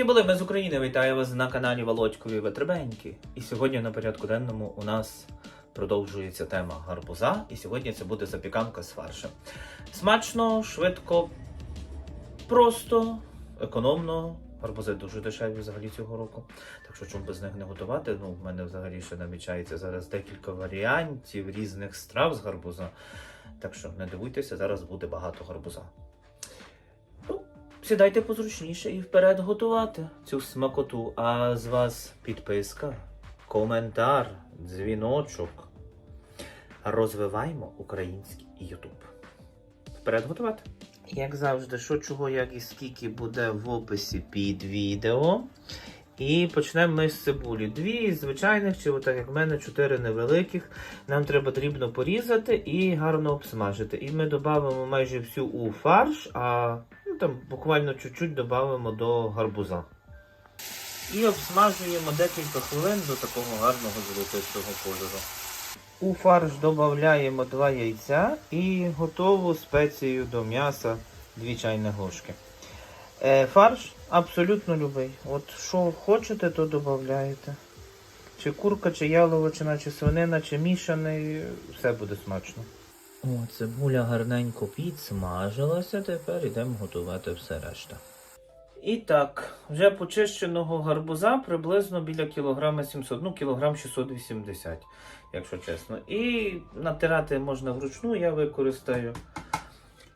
Здоровенькі були, ми з України. Вітаю вас на каналі Володькові Ветребеньки. І сьогодні на порядку денному у нас продовжується тема гарбуза. І сьогодні це буде запіканка з фаршем. Смачно, швидко, просто, економно. Гарбузи дуже дешеві взагалі цього року. Так що чому без них не готувати? Ну, в мене взагалі ще намічається зараз декілька варіантів різних страв з гарбуза. Так що не дивуйтеся, зараз буде багато гарбуза. Сідайте позручніше і вперед готувати цю смакоту. А з вас підписка, коментар, дзвіночок. Розвиваємо український Ютуб. Вперед готувати. Як завжди, що чого, як і скільки буде в описі під відео. І почнемо ми з цибулі. Дві звичайних, чи отак як в мене, чотири невеликих. Нам треба дрібно порізати і гарно обсмажити. І ми додамо майже всю у фарш, а там буквально чуть-чуть додамо до гарбуза. І обсмажуємо декілька хвилин до такого гарного золотистого кольору. У фарш додаємо два яйця і готову спецію до м'яса 2 чайні ложки. Е, фарш абсолютно любий. От що хочете, то додаєте. Чи курка, чи яловичина, чи свинина, чи мішаний, все буде смачно. О, цибуля гарненько підсмажилася, тепер йдемо готувати все решта. І так, вже почищеного гарбуза приблизно біля кілограма 700, ну кілограм 680, якщо чесно. І натирати можна вручну, я використаю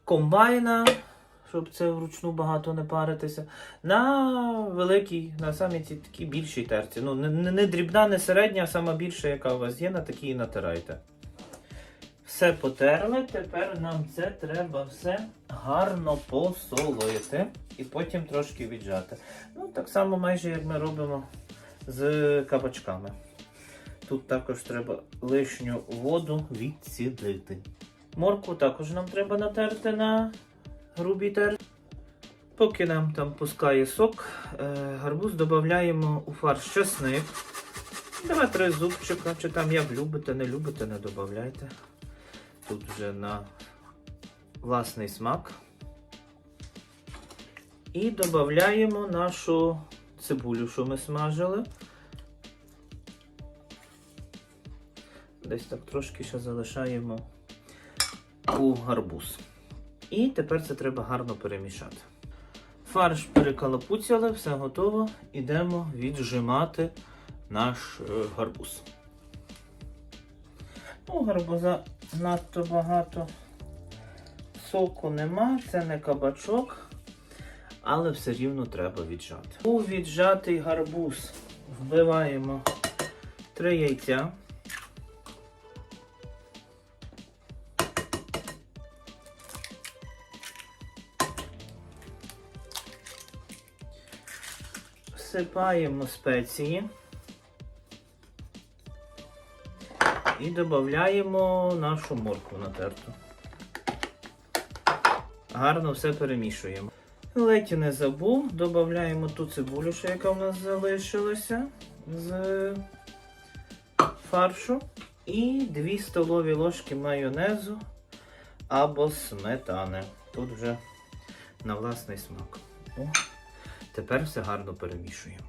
комбайна, щоб це вручну багато не паритися. На великій, на самій цій такій більшій терці. Ну, не, не, дрібна, не середня, а сама більша, яка у вас є, на такій і натирайте. Все потерли, тепер нам це треба все гарно посолити і потім трошки віджати. Ну, так само майже як ми робимо з кабачками. Тут також треба лишню воду відсідити. Моркву також нам треба натерти на грубій терці. Поки нам там пускає сок, е, гарбуз додаємо у фарш чесник. Два три зубчика, чи там як любите, не любите, не додавайте. Тут вже на власний смак. І додаємо нашу цибулю, що ми смажили. Десь так трошки ще залишаємо у гарбуз. І тепер це треба гарно перемішати. Фарш перекалапуцяли, все готово. Ідемо віджимати наш е, гарбуз. Ну, гарбуза надто багато соку нема, це не кабачок, але все рівно треба віджати. У віджатий гарбуз вбиваємо 3 яйця. Всипаємо спеції. І додаємо нашу моркву натерту. Гарно все перемішуємо. Ледь не забув, додаємо ту цибулю, що яка в нас залишилася з фаршу. І 2 столові ложки майонезу або сметани. Тут вже на власний смак. О, тепер все гарно перемішуємо.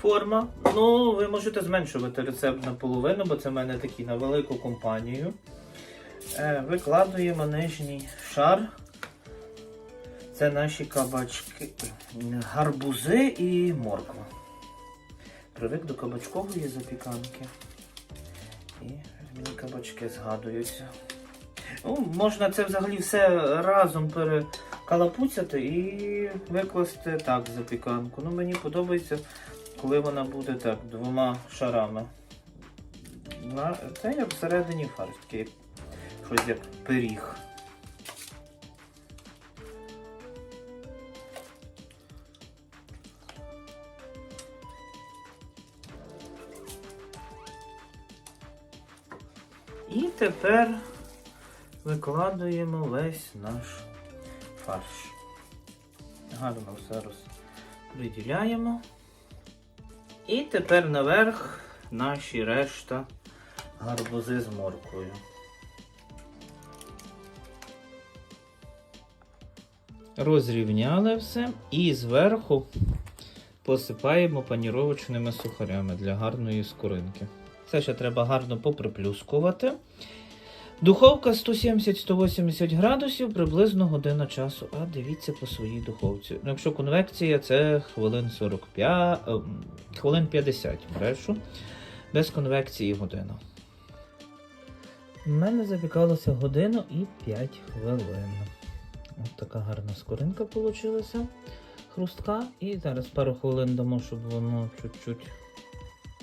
Форма. Ну, ви можете зменшувати рецепт наполовину, бо це в мене такий на велику компанію. Е, викладуємо нижній шар. Це наші кабачки, гарбузи і морква. Привик до кабачкової запіканки. І мені кабачки згадуються. Ну, Можна це взагалі все разом перекалапуцяти і викласти так запіканку. Ну, Мені подобається коли вона буде так двома шарами. На, Це як всередині фарш, такий щось як пиріг. І тепер викладуємо весь наш фарш. Гарно все розподіляємо. І тепер наверх наші решта гарбузи з моркою. Розрівняли все і зверху посипаємо паніровочними сухарями для гарної скоринки. Це ще треба гарно поприплюскувати. Духовка 170-180 градусів, приблизно година часу. А дивіться по своїй духовці. Ну, якщо конвекція, це хвилин 45, ем, хвилин 50 брешу. Без конвекції година. У мене запікалося годину і 5 хвилин. Ось така гарна скоринка вийшла. Хрустка. І зараз пару хвилин дамо, щоб воно чуть-чуть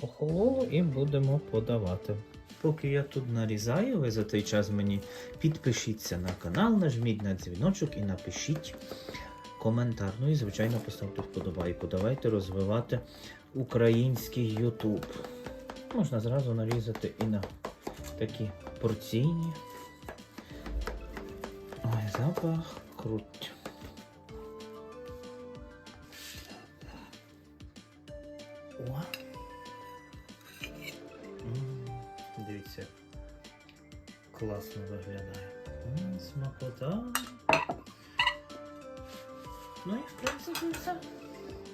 охололо і будемо подавати. Поки я тут нарізаю, ви за той час мені підпишіться на канал, нажміть на дзвіночок і напишіть коментар. Ну і, звичайно, поставте вподобайку. Давайте розвивати український YouTube. Можна зразу нарізати і на такі порційні. Ой, запах круть. Класно виглядає. Смакота. Ну і в принципі все.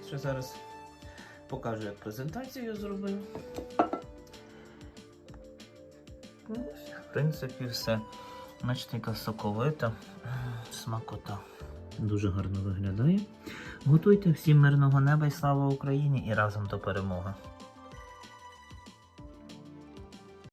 Ще зараз покажу, як презентацію зробив. Ну, В принципі, все. Бачите, яка соковита. Смакота. Дуже гарно виглядає. Готуйте всім мирного неба і слава Україні і разом до перемоги.